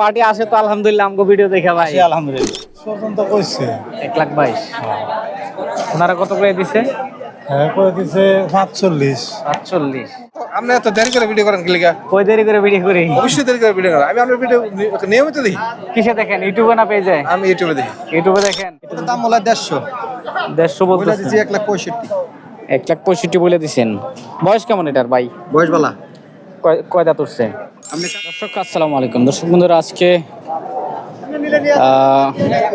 Party আসে তো আলহামদুলিল্লাহ আমাকে ভিডিও দেখে ভাই। আলহামদুলিল্লাহ। কইছে। এক লাখ বাইশ। ওনারা কত করে দিছে? হ্যাঁ আপনি এত দেরি করে ভিডিও করেন কিলিকা কই দেরি করে ভিডিও করি? অবশ্যই দেরি করে ভিডিও করেন। আমি আপনার ভিডিও নিয়মিত কিসে দেখেন? ইউটিউবে না পেয়ে যায় আমি ইউটিউবে দেখি। ইউটিউবে দেখেন। দাম দেড়শো। দেড়শো বলে এক লাখ পঁয়ষট্টি। এক লাখ পঁয়ষট্টি বলে দিছেন। বয়স কেমন এটার ভাই? বয়স বলা। কয় দাঁত উঠছে? দর্শক আসসালামু আলাইকুম। দর্শক বন্ধুরা আজকে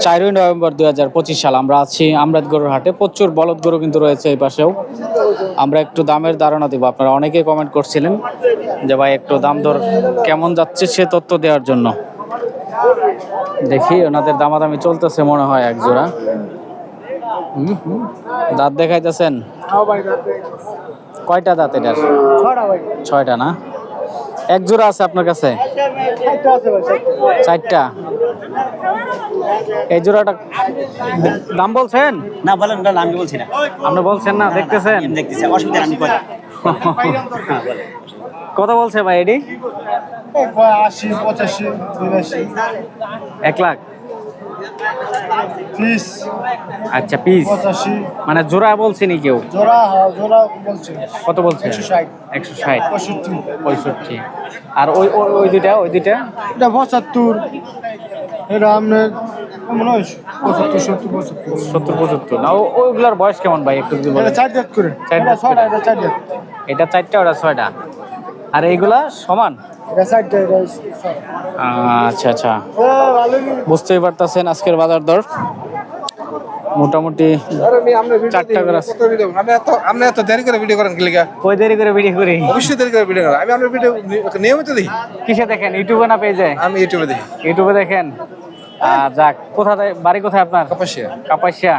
চারই নভেম্বর দুই হাজার পঁচিশ সাল আমরা আছি আমরাত গরুর হাটে। প্রচুর বলদ গরু কিন্তু রয়েছে এই পাশেও। আমরা একটু দামের ধারণা দিব। আপনারা অনেকেই কমেন্ট করছিলেন যে ভাই একটু দাম দর কেমন যাচ্ছে সে তথ্য দেওয়ার জন্য। দেখি ওনাদের দামাদামি চলতেছে মনে হয় এক জোড়া হুম, হুম। দাঁত দেখাইতেছেন? কয়টা দাঁত এটার? ছয়টা না? এক জোড়া আছে আপনার কাছে? চারটা এই জোড়াটা দাম বলছেন? না বলেন আমি বলছি না। আপনি বলছেন না দেখতেছেন? আমি দেখতেছি অসুবিধা আমি কত বলছে ভাই বিরাশি। এক লাখ। আচ্ছা পিস পঁচাশি। মানে জোড়া বলছেনি কেউ? জোড়া হ্যাঁ জোড়া বলছে। কত বলছে? একশো ষাট। একশো ষাট। পঁয়ষট্টি। পঁয়ষট্টি। আর ওই ওই- দুইটা ওই দুইটা? এটা পঁচাত্তর। এটা আপনার মনে হয় পঁচাত্তর সত্তর পঁচাত্তর। সত্তর পঁচাত্তর। না ও- ওইগুলার বয়স কেমন ভাই? একটু যদি এটা বলেন। চার দাঁত করে। চার দাঁত ছয়টা এটা চার দাঁত। এটা চারটা ওটা ছয়টা? আর এইগুলা সমান। আচ্ছা আচ্ছা। বুঝতেই পারতেছেন আজকের বাজার দর। মোটামুটি চারটা করে আছে। আপনি এত আপনি এত দেরি করে ভিডিও করেন কিলিকা কই দেরি করে ভিডিও করি? অবশ্যই দেরি করে ভিডিও করেন। আমি আপনার ভিডিও নিয়মিত কিসে দেখেন? ইউটিউবে না পেয়ে যায় আমি ইউটিউবে দেখি। ইউটিউবে দেখেন? যাক কোথায় বাড়ি কোথায় আপনার? কাপাসিয়া। কাপাসিয়া।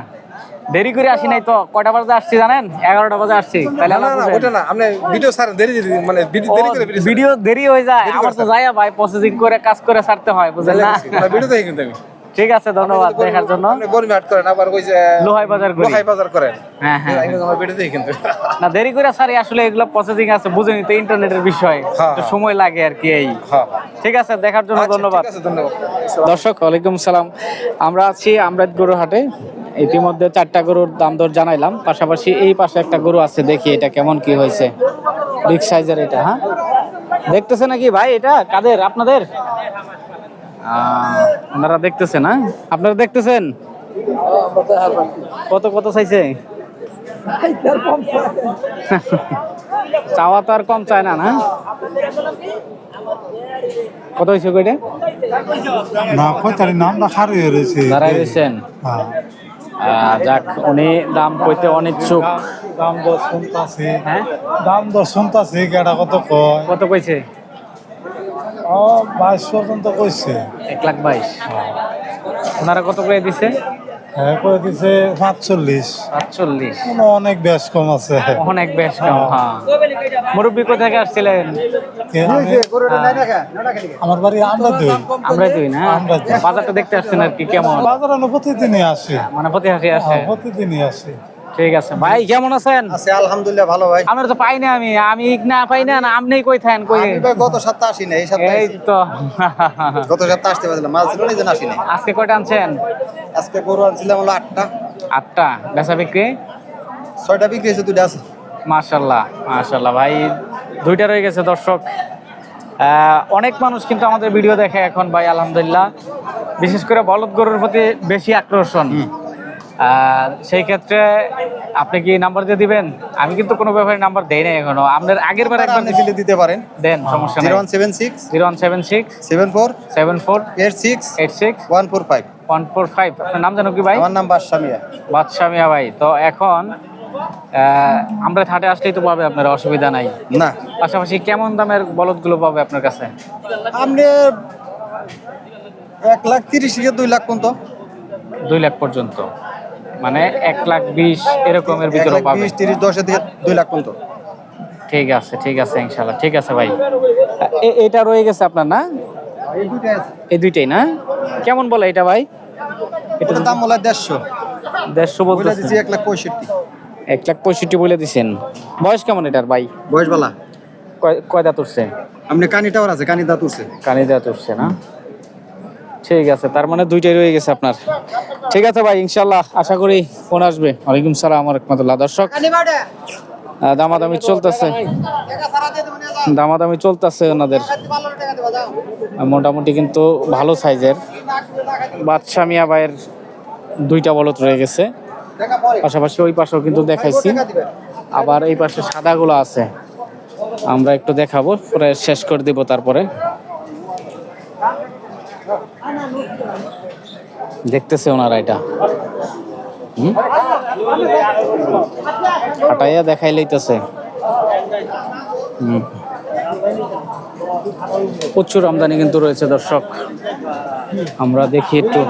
দেরি করে আসি নাই তো কয়টা বাজে আসছি জানেন? এগারোটা বাজে আসছি। তাহলে না না ওটা না আপনি ভিডিও সারেন দেরি দেরি মানে দেরি করে ভিডিও দেরি হয়ে যায় আমার তো যাই ভাই প্রসেসিং করে কাজ করে ছাড়তে হয় বুঝলেন না? ভিডিও দেখি কিন্তু আমি। ঠিক আছে ধন্যবাদ দেখার জন্য। আপনি গরমি হাট করেন আবার ওই যে লোহাই বাজার করি। লোহাই বাজার করেন। হ্যাঁ হ্যাঁ আমার ভিডিও দেখি কিন্তু। না দেরি করে সারি আসলে এগুলো প্রসেসিং আছে বুঝেনি তো ইন্টারনেটের বিষয়। হ্যাঁ, একটু হ্যাঁ। সময় লাগে আর কি এই। হ্যাঁ। ঠিক আছে দেখার জন্য আচ্ছা, ধন্যবাদ। ঠিক আছে ধন্যবাদ। দর্শক ওয়ালাইকুম সালাম। আমরা আছি আমরাত গরু হাটে ইতিমধ্যে চারটা গরুর দাম দর জানাইলাম। পাশাপাশি এই পাশে একটা গরু আছে দেখি এটা কেমন কি হয়েছে। বিগ সাইজের এটা হ্যাঁ? দেখতেছে নাকি ভাই এটা? কাদের? আপনাদের? আহ, ওনারা দেখতেছে না? আপনারা দেখতেছেন? কত কত চাইছে? চাওয়া তো আর কম চায় না না? কত হয়েছে কইটা না কয়তারি নাম না খারি রয়েছে। দাঁড়াই রয়েছেন? হ্যাঁ। যাক উনি দাম কইতে অনিচ্ছুক। দাম দর শুনতাছি। হ্যাঁ? দাম দর শুনতাছি কেটা কত কয়? কত কইছে? ও বাইশ পর্যন্ত কইছে। এক লাখ বাইশ। ওনারা কত করে দিছে? হ্যাঁ করে দিছে পাঁচচল্লিশ সাতচল্লিশ। কোনো অনেক বেশ কম আছে। অনেক বেশ কম হ্যাঁ। মুরব্বী কোথা থেকে আসছিলেন আমার বাড়ি আমরা দুই। না। বাজারটা দেখতে আসছেন আর কি কেমন? বাজার আমি প্রতিদিনই আসি। মানে প্রতি আসে। হ্যাঁ, প্রতিদিনই আসি। ঠিক আছে। ভাই কেমন আছেন? আছে আলহামদুলিল্লাহ ভালো ভাই। আমরা তো পাই না আমি। আমি না পাই না আপনি কই থাকেন কই? গত সপ্তাহ আসি না এই সপ্তাহে এই তো। গত সপ্তাহ আসতে পারছিলাম মাছ ছিল না আসি না আজকে কয়টা আনছেন? আজকে গরু আনছিলাম হলো আটটা। আটটা। বেচা বিক্রি? ছয়টা বিক্রি হয়েছে দুইটা আছে। মাশাল্লাহ মাশাল্লাহ ভাই দুইটা রয়ে গেছে দর্শক। আহ, অনেক মানুষ কিন্তু আমাদের ভিডিও দেখে এখন ভাই আলহামদুলিল্লাহ। বিশেষ করে বলদ গরুর প্রতি বেশি আকর্ষণ। সেই ক্ষেত্রে আপনি কি নাম্বার দিয়ে দিবেন? আমি কিন্তু কোনো ব্যাপারে নাম্বার দেই নাই এখনও। আপনার আগের বার একবার দিলে দিতে পারেন। দেন সমস্যা নেই। One seven six zero one seven six seven four seven four eight six eight six one four five one four five আপনার নাম জানো কি ভাই? আমার নাম বাদশামিয়া। বাদশাহ মিয়া ভাই। তো এখন আমরা হাটে আসলেই তো পাবে আপনার অসুবিধা নাই। না। পাশাপাশি কেমন দামের বলদগুলো পাবে আপনার কাছে? আপনি এক লাখ তিরিশ থেকে দুই লাখ পর্যন্ত। দুই লাখ পর্যন্ত। মানে এক লাখ বিশ এরকমের ভিতরে পাবে বিশ তিরিশ দশের থেকে দুই লাখ পর্যন্ত। ঠিক আছে ঠিক আছে ইনশাল্লাহ ঠিক আছে ভাই। এটা রয়ে গেছে আপনার না? এই দুইটাই না? কেমন বলে এটা ভাই? এটা এটার দাম বলে দেড়শো। দেড়শো বলে বলতে দিচ্ছি এক লাখ পঁয়ষট্টি। এক লাখ পঁয়ষট্টি বলে দিছেন। বয়স কেমন এটার ভাই? বয়স বালা কয়- দাঁত উঠছে? আপনি কানি টাওয়ার আছে কানি দাঁত উঠছে। কানি দাঁত উঠছে না? ঠিক আছে তার মানে দুইটাই রয়ে গেছে আপনার। ঠিক আছে ভাই ইনশাল্লাহ আশা করি ফোন আসবে। ওয়ালাইকুম সালাম রহমতুল্লাহ। দর্শক আহ, দামাদামি চলতেছে। দামাদামি চলতেছে ওনাদের। মোটামুটি কিন্তু ভালো সাইজের। বাদশা মিয়া ভাইয়ের দুইটা বলত রয়ে গেছে। পাশাপাশি ওই পাশেও কিন্তু দেখাইছি। আবার এই পাশে সাদাগুলো আছে। আমরা একটু দেখাবো পরে শেষ করে দিব তারপরে। দেখতেছে ওনারা এটা? হাঁটাইয়া দেখাই লইতেছে। প্রচুর আমদানি কিন্তু রয়েছে, দর্শক আমরা দেখি একটু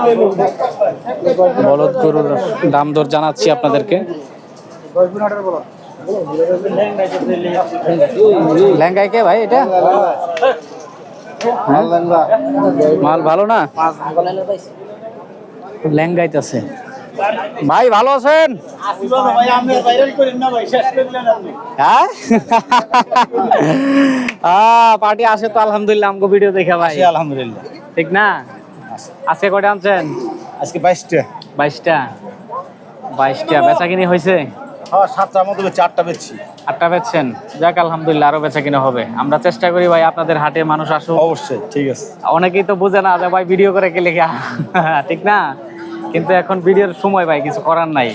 বলদ গরুর দাম দর জানাচ্ছি আপনাদেরকে লেঙ্গাই কে ভাই এটা? মাল ভালো না? লেঙ্গাইতেছে। ভাই ভালো আছেন? হ্যাঁ? পার্টি আসে তো আলহামদুলিল্লাহ আমাকে ভিডিও দেখে ভাই। আলহামদুলিল্লাহ। ঠিক না? আজকে কটা আনছেন? আজকে বাইশটা। বাইশটা। বাইশটা। বেচা কিনি হয়েছে হ্যাঁ সাতটার মধ্যে চারটা বেচছি। আটটা বেচছেন? যাক আলহামদুলিল্লাহ আরও বেচা কিনা হবে। আমরা চেষ্টা করি ভাই আপনাদের হাটে মানুষ আসুক। অবশ্যই ঠিক আছে। অনেকেই তো বুঝে না যে ভাই ভিডিও করে কে লেখা। ঠিক না? কিন্তু এখন ভিডিওর সময় ভাই কিছু করার নাই।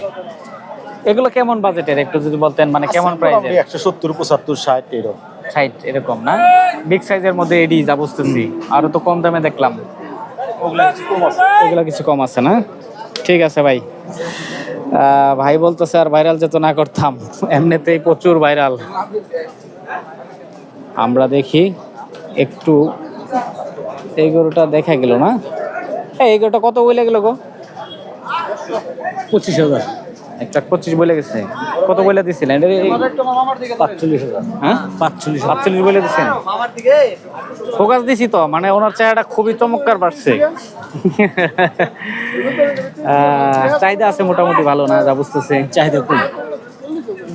এগুলো কেমন বাজেটের? একটু যদি বলতেন মানে কেমন প্রাইসের একশো সত্তর পঁচাত্তর ষাট এরকম। সাইট এরকম না? বিগ সাইজের মধ্যে এডি যা বুঝতেছি। আরও তো কম দামে দেখলাম। এগুলো কিছু কম আছে না? ঠিক আছে ভাই। ভাই বলতেছে আর ভাইরাল যেত না করতাম এমনিতেই প্রচুর ভাইরাল আমরা দেখি একটু এই গরুটা দেখা গেল না? এই, গরুটা কত বলে গেল গো? পঁচিশ হাজার। একটা পঁচিশ বলে গেছে। কত বলে দিছিলেন? পাঁচচল্লিশ হ্যাঁ? পাঁচচল্লিশ বলে দিচ্ছেন ফোকাস দিছি তো মানে ওনার চেহারাটা খুবই চমৎকার বাড়ছে। চাহিদা আছে মোটামুটি ভালো না যা বুঝতেছে? চাহিদা খুব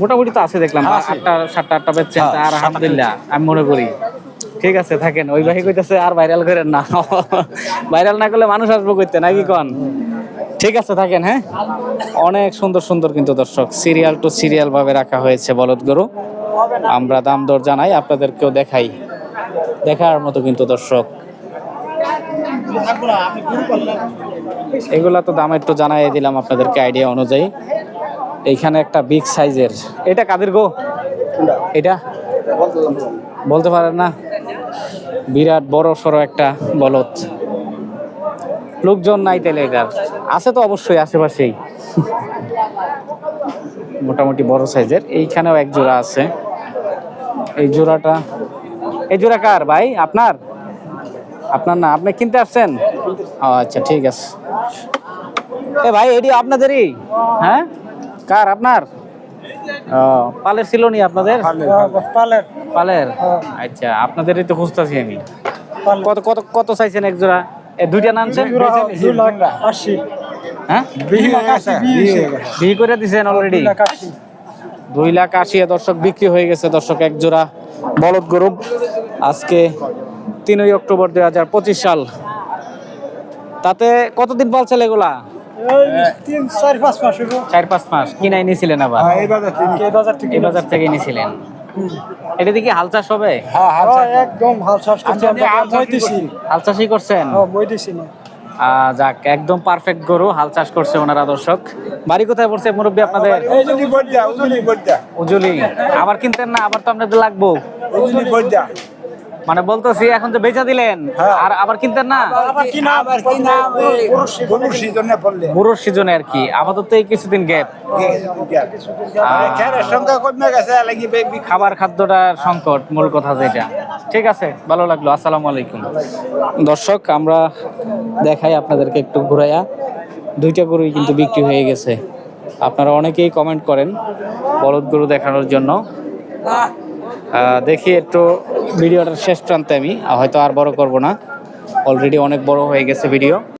মোটামুটি তো আছে দেখলাম আটটা সাতটা আটটা বেচছেন তা আর আলহামদুলিল্লাহ আমি মনে করি। ঠিক আছে থাকেন। ওই ভাই কইতেছে আর ভাইরাল করেন না। ভাইরাল না করলে মানুষ আসব করতে নাকি কন? ঠিক আছে, থাকেন হ্যাঁ? অনেক সুন্দর সুন্দর কিন্তু দর্শক। সিরিয়াল টু সিরিয়াল ভাবে রাখা হয়েছে বলদ গরু। আমরা দাম দর জানাই, আপনাদেরকেও দেখাই। দেখার মতো কিন্তু দর্শক। এগুলা তো দাম একটু জানাই দিলাম আপনাদেরকে আইডিয়া অনুযায়ী। এইখানে একটা বিগ সাইজের। এটা কাদের গো? এটা? বলতে পারেন না। বিরাট বড় সড়ো একটা বলদ। লোকজন নাই তাহলে এটার। আছে তো অবশ্যই আশেপাশেই। মোটামুটি বড় সাইজের। এইখানেও এক জোড়া আছে। এই জোড়াটা এই জোড়া কার ভাই? আপনার? আপনার না আপনি কিনতে আসছেন? আচ্ছা ঠিক আছে। এ ভাই এটি আপনাদেরই? হ্যাঁ? কার আপনার? ও পালের ছিল নি আপনাদের? পালের পালের। আচ্ছা আপনাদেরই তো খুঁজতেছি আমি। কত কত কত চাইছেন এক জোড়া? এ দুইটা নামছেন দুই লাখ আশি। হ্যাঁ? দুই লাখ আশি বিক্রি করে দিছেন অলরেডি দুই লাখ আশি। দর্শক বিক্রি হয়ে গেছে দর্শক এক জোড়া বলদ গরু। আজকে তিনই অক্টোবর দুই হাজার পঁচিশ সাল। তাতে কতদিন পালছেন এগুলা চার পাঁচ মাস কিনাই নিয়েছিলেন আবার? এই বাজার থেকে। নিয়েছিলেন এটা দেখি হাল চাষ হবে? হ্যাঁ, একদম হাল চাষ করছি। আমরা মই দিছি হাল চাষই করছেন? হ্যাঁ দিছি না। আহ, যাক একদম পারফেক্ট গরু হাল চাষ করছে ওনারা দর্শক। বাড়ি কোথায় পড়ছে মুরব্বী আপনাদের? উজুলি আবার কিনতেন না আবার তো আপনাদের লাগবো। উজুলি মানে বলতেছি এখন তো বেচা দিলেন আর আবার কিনতেন না? আবার কিনা আবার সিজনে বুড়োর সিজনে আর কি। আপাতত এই কিছুদিন গ্যাপ। খেরের সংখ্যা কমে গেছে লাগি খাবার খাদ্যটার সংকট মূল কথা যেটা। ঠিক আছে ভালো লাগল আসসালামু আলাইকুম। দর্শক আমরা দেখাই আপনাদেরকে একটু ঘুরাইয়া। দুইটা গরুই কিন্তু বিক্রি হয়ে গেছে। আপনারা অনেকেই কমেন্ট করেন বলদ গরু দেখানোর জন্য। দেখি একটু ভিডিওটার শেষ প্রান্তে আমি হয়তো আর বড় করব না। অলরেডি অনেক বড় হয়ে গেছে ভিডিও